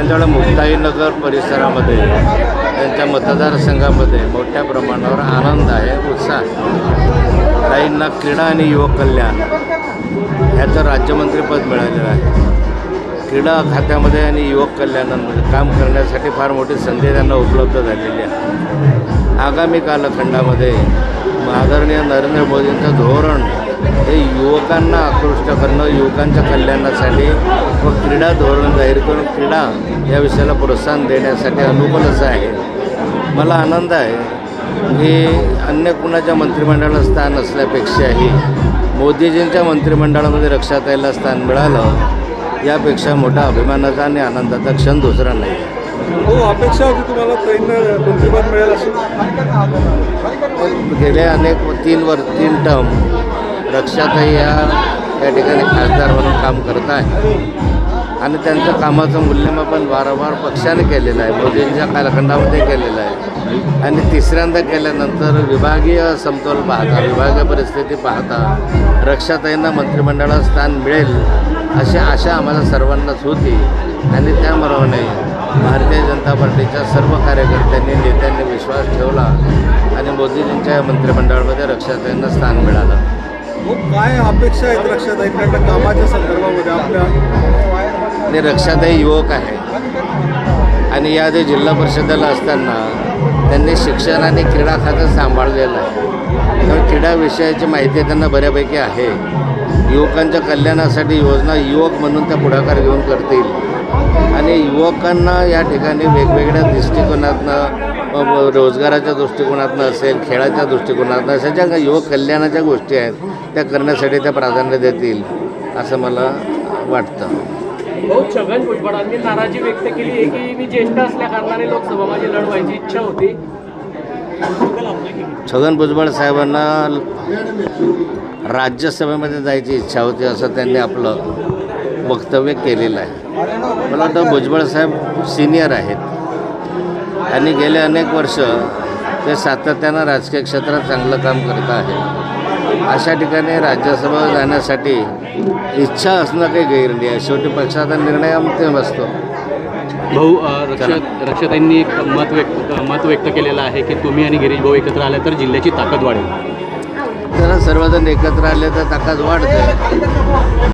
विमानतळ मुक्ताईनगर परिसरामध्ये त्यांच्या मतदारसंघामध्ये मोठ्या प्रमाणावर आनंद आहे उत्साह आहे. ताईंना क्रीडा आणि युवक कल्याण ह्याचं राज्यमंत्रीपद मिळालेलं आहे क्रीडा खात्यामध्ये आणि युवक कल्याणामध्ये काम करण्यासाठी फार मोठी संधी त्यांना उपलब्ध झालेली आहे आगामी कालखंडामध्ये आदरणीय नरेंद्र मोदींचं धोरण हे युवकांना आकृष्ट करणं युवकांच्या कल्याणासाठी व क्रीडा धोरण जाहीर करून क्रीडा या विषयाला प्रोत्साहन देण्यासाठी अनुकूल असं आहे. मला आनंद आहे की अन्य कुणाच्या मंत्रिमंडळाला स्थान असल्यापेक्षाही मोदीजींच्या मंत्रिमंडळामध्ये रक्षाताईला स्थान मिळालं यापेक्षा मोठा अभिमानाचा आणि आनंदाचा क्षण दुसरा नाही. हो अपेक्षा होती तुम्हाला मंत्रिपद मिळेल अशी? गेले अनेक तीन वर तीन टर्म रक्षाताई या या ठिकाणी खासदार म्हणून काम करत आहे. आणि त्यांचं कामाचं मूल्यमापन वारंवार पक्षाने केलेलं आहे. मोदींच्या कालखंडामध्ये केलेलं आहे. आणि तिसऱ्यांदा केल्यानंतर विभागीय समतोल पाहता विभागीय परिस्थिती पाहता रक्षाताईंना मंत्रिमंडळात स्थान मिळेल अशी आशा आम्हाला सर्वांनाच होती. आणि त्याप्रमाणे भारतीय जनता पार्टीच्या सर्व कार्यकर्त्यांनी नेत्यांनी विश्वास ठेवला आणि मोदीजींच्या मंत्रिमंडळामध्ये रक्षाताईंना स्थान मिळालं. हो, काय अपेक्षा आहेत रक्षाताई कामाच्या संदर्भामध्ये आपल्या आणि रक्षाताई युवक आहे. आणि या जे जिल्हा परिषदेला असताना त्यांनी शिक्षण आणि क्रीडा खातं सांभाळलेलं आहे. त्यामुळे क्रीडा विषयाची माहिती त्यांना बऱ्यापैकी आहे. युवकांच्या कल्याणासाठी योजना युवक म्हणून त्या पुढाकार घेऊन करतील. आणि युवकांना या ठिकाणी वेगवेगळ्या दृष्टिकोनातनं रोजगाराच्या दृष्टिकोनातनं असेल खेळाच्या दृष्टिकोनातनं अशा ज्या युवक कल्याणाच्या गोष्टी आहेत त्या करण्यासाठी त्या प्राधान्य देतील असं मला वाटतं. भाऊ छगन भुजबळांनी नाराजी व्यक्त केली आहे की मी ज्येष्ठ असल्या कारणाने लोकसभा माझी लढवायची इच्छा होती. छगन भुजबळ साहेबांना राज्यसभेमध्ये जायची इच्छा होती असं त्यांनी आपलं वक्तव्य केलेलं आहे. मला वाटतं भुजबळ साहेब सिनियर आहेत. आणि गेले अनेक वर्ष ते सातत्यानं राजकीय क्षेत्रात चांगलं काम करत आहे. अशा ठिकाणी राज्यसभा जाण्यासाठी इच्छा असणं काही गैर नाही. आहे शेवटी पक्षाचा निर्णय अंतिम असतो. भाऊ रक्षाताईंनी एक मत व्यक्त मत व्यक्त केलेलं आहे की तुम्ही आणि गिरीश भाऊ एकत्र आले तर जिल्ह्याची ताकद वाढेल. जरा सर्वजण एकत्र आले तर ताकद वाढते.